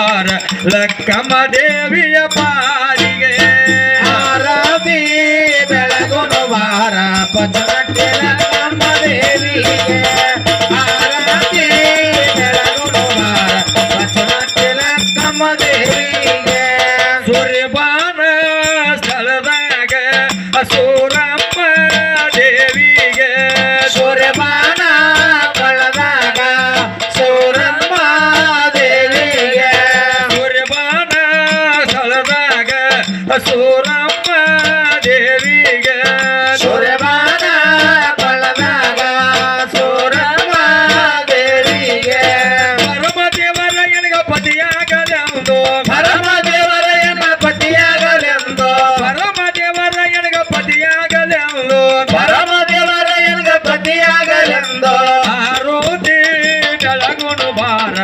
ಬಾರ ಲಕ್ಕಮ್ಮ ದೇವಿಯ ಪಾರಿಗೆ ಆರತಿ ಬೆಳಗುನು ಬಾರ ಮಚನಟಿ ಲಕ್ಕಮ್ಮ ದೇವಿಗೆ ಬೆಳಗುಣು ಬಾರ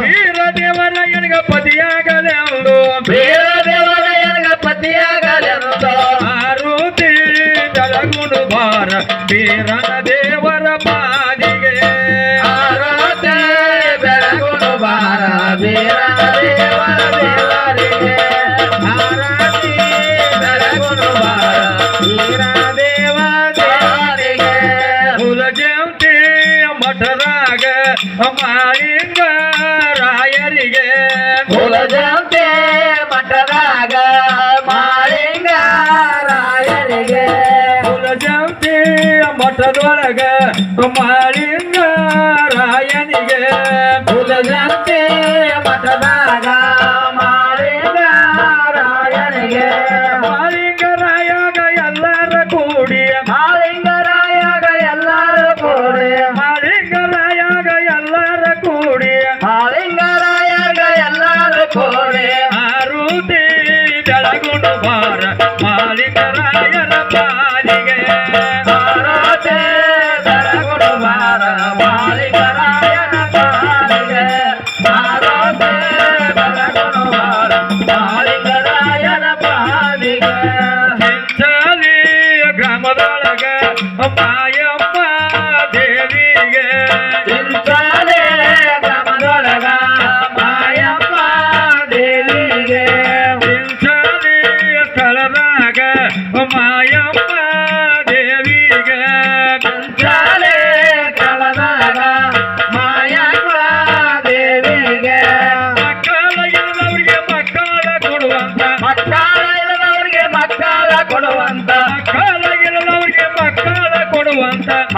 ಬೀರ ದೇವರ ಎನಗ ಪತಿಯಾಗಲೆಂದು. ದೇವರ ಎನಗ ಪತಿಯಾಗಲೆಂದು. ಆರುತಿ ಬೆಳಗುಣು ಬಾರ ಬೀರನ ದೇವರ ಮಠದೊಳಗ ಮಾಳಿಂಗ ರಾಯನಿಗೆ ಕುಲಜಂತೆ ಮಠದಾಗ અપાય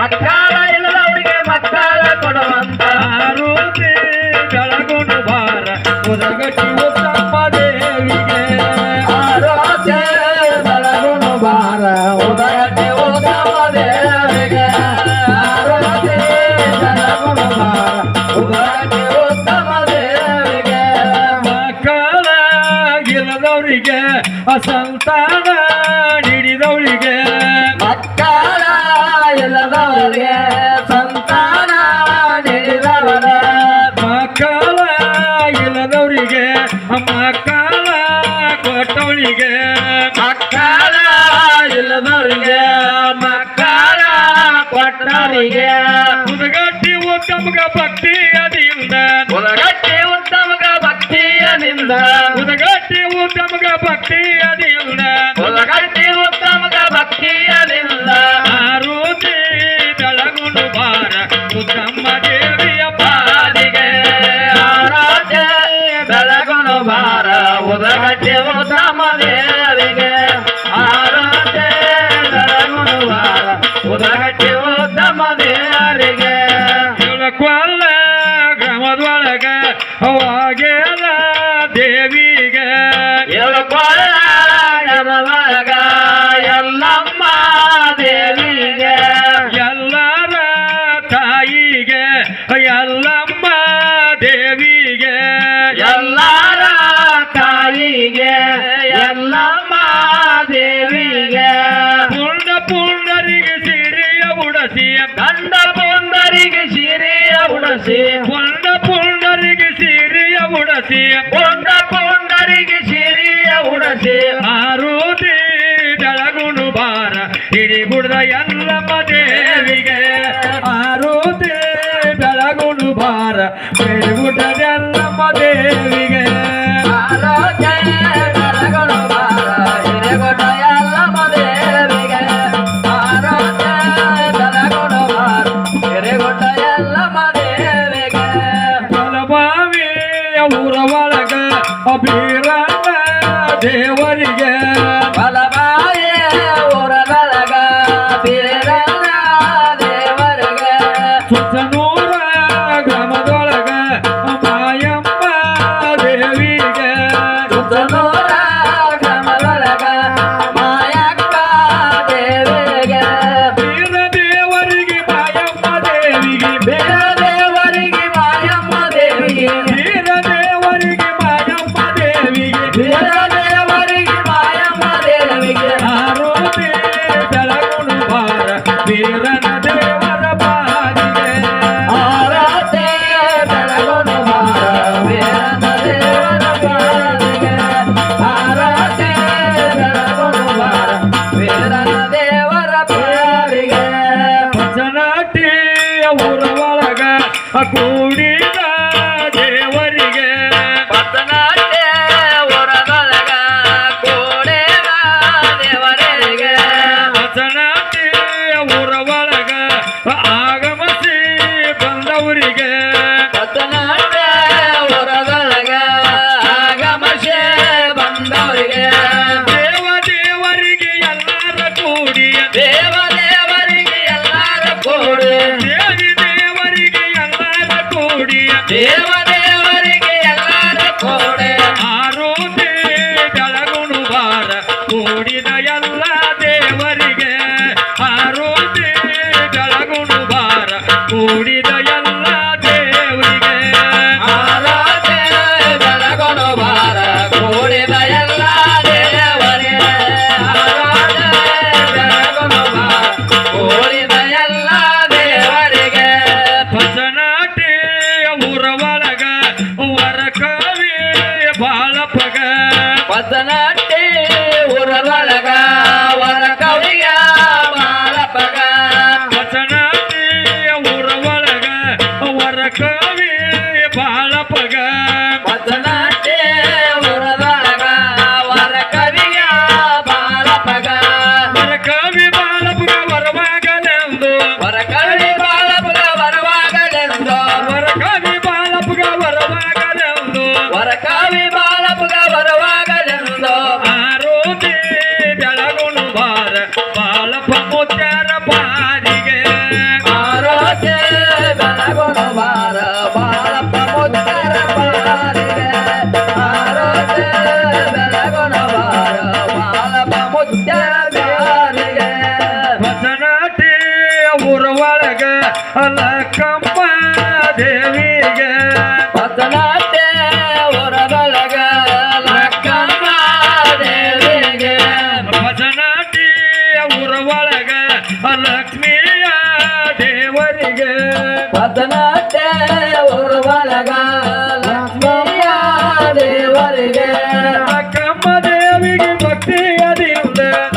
ಮಕ್ಕಳ ಇಲ್ಲದವರಿಗೆ ಮಕ್ಕಳ ಕೊಡುವಂತ ಬಾರ ದೇವಿಗೆ. ಆರೋಗ್ಯ ಬಾರ ಆರೋಗ್ಯ ಬಾರ ಉತ್ತಮ ದೇವರಿಗೆ ಮಕ್ಕಳ ಇಲ್ಲದವರಿಗೆ ಹುಡುಗಾರಿಗೆ ಹುಡುಗಟ್ಟಿ ಉತ್ತಮಗ ಭಕ್ತಿಯದಿಂದ ಹುಡುಗಟ್ಟಿ ಉತ್ತಮಗ ಭಕ್ತಿಯದಿಂದ ಮದ್ವಳಗ ಹೋಗ್ಯದ ದೇವಿಗ ಎಳ್ಕೊಳ್ಳ ಎದವಳಗ ಎಲ್ಲಮ್ಮ ದೇವಿಗ ಎಲ್ಲರ ತಾಯಿಗೆ ಎಲ್ಲಮ್ಮ ದೇವಿಗೆ ಎಲ್ಲರ ತಾಯಿಗೆ ಎಲ್ಲಮ್ಮ ದೇವಿಗೆ ಪೂರ್ಣ ಪೂರ್ಣರಿಗೆ ಸಿರಿಯ ಉಡಸಿ ಕಂಡ ಪೂರ್ಣರಿಗೆ ಸಿರಿಯ ಉಡಸಿ ಒಂದ ಪೊಂದರಿಗೆ ಸೇರಿಯ ಉಣಸೆ ಆರೂತಿ ಜಳಗುಂಡು ಬಾರ ಇಡೀ ಗುಡ್ದ ಎಲ್ಲಮ್ಮ ದೇವಿಗೆ. ಆರೂತಿ ಬೆಳಗುಂಡು ಬಾರ Damn what it ಪಗ. ಬದಲಾಟೆ ಹೊರದಾಗ ವರ ಕವಿಯ ಬಾಲ ಪಗ. ವರ ಕವಿ ಬಾಲಪುರ ವರವಾಗಲೆಂದು. ವರ ಕವಿ ಬಾಲಪುರ ವರವಾಗಲೆಂದು. ವರ ಕವಿ ಬಾಲಪುರ ವರವಾಗಲೆಂದು. ವರ ಆರೋಗ್ಯ ಬೆಳಗುಣ ಬಾರ.